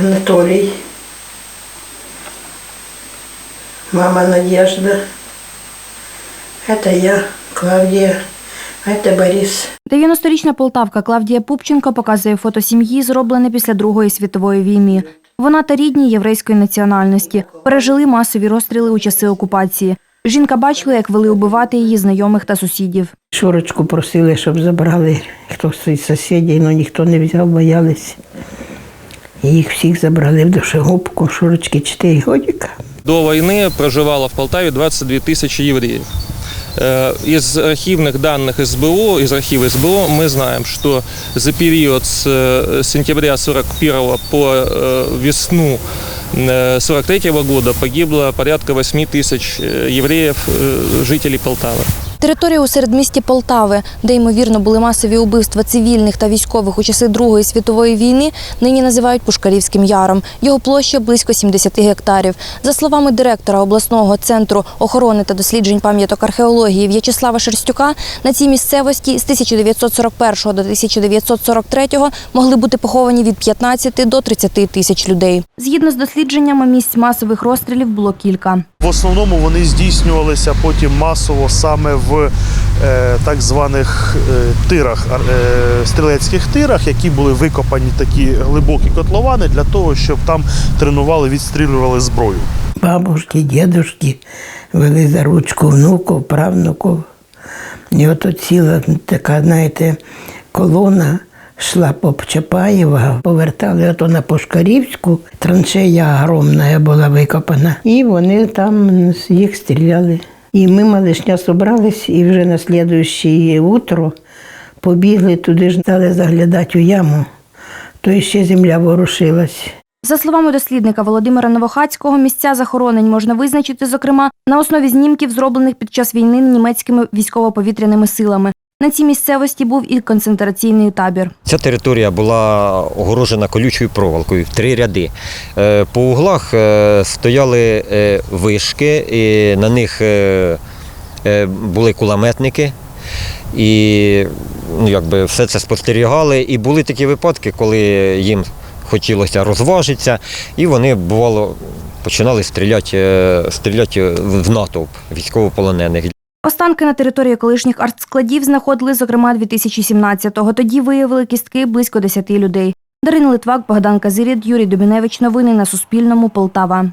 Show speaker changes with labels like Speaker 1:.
Speaker 1: Анатолий. Мама Надежда. Это я, Клавдия. А это Борис.
Speaker 2: 90-річна полтавка Клавдія Пупченко показує фото сім'ї, зроблене після Другої світової війни. Вона та рідні єврейської національності пережили масові розстріли у часи окупації. Жінка бачила, як вели убивати її знайомих та сусідів.
Speaker 1: Шурочку просили, щоб забрали хтось із сусідів, але ніхто не взяв, боялись. І їх всіх забрали в душегубку. Шурочки 4 годика.
Speaker 3: До войны проживало в Полтаве 22 тысячи евреев. Э, Из архивных данных СБУ, из архива СБУ мы знаем, что за период с э, сентября 41 по э, весну 43 года погибло порядка 8 тысяч э, евреев, э, жителей Полтавы.
Speaker 2: Територія у середмісті Полтави, де ймовірно були масові убивства цивільних та військових у часи Другої світової війни, нині називають Пушкарівським яром. Його площа близько 70 гектарів. За словами директора обласного центру охорони та досліджень пам'яток археології В'ячеслава Шерстюка, на цій місцевості з 1941 до 1943 могли бути поховані від 15 до 30 тисяч людей. Згідно з дослідженнями, місць масових розстрілів було кілька.
Speaker 4: В основному вони здійснювалися потім масово саме в е, так званих е, тирах, е, стрілецьких тирах, які були викопані такі глибокі котловани для того, щоб там тренували, відстрілювали зброю.
Speaker 1: Бабушки, дедушки вели за ручку внуків, правнуків. І от ціла така, знаєте, колона йшла по Чапаєва, повертали ото на Пушкарівську, траншея огромна була викопана. І вони там їх стріляли. І ми малишня зібрались, і вже на слідуюче утро побігли туди ж, стали заглядати у яму, то ще земля ворушилась.
Speaker 2: За словами дослідника Володимира Новохацького, місця захоронень можна визначити, зокрема, на основі знімків, зроблених під час війни німецькими військово-повітряними силами. На цій місцевості був і концентраційний табір.
Speaker 5: Ця територія була огорожена колючою проволокою три ряди. Е, По углах е, стояли е, вишки, і на них були кулеметники. І ну, якби все це спостерігали. І були такі випадки, коли їм хотілося розважитися, і вони бувало починали стріляти, стріляти в натовп військовополонених.
Speaker 2: Останки на території колишніх артскладів знаходили, зокрема, 2017-го. Тоді виявили кістки близько 10 людей. Дарина Литвак, Богдан Казирід, Юрій Дубіневич. Новини на Суспільному. Полтава.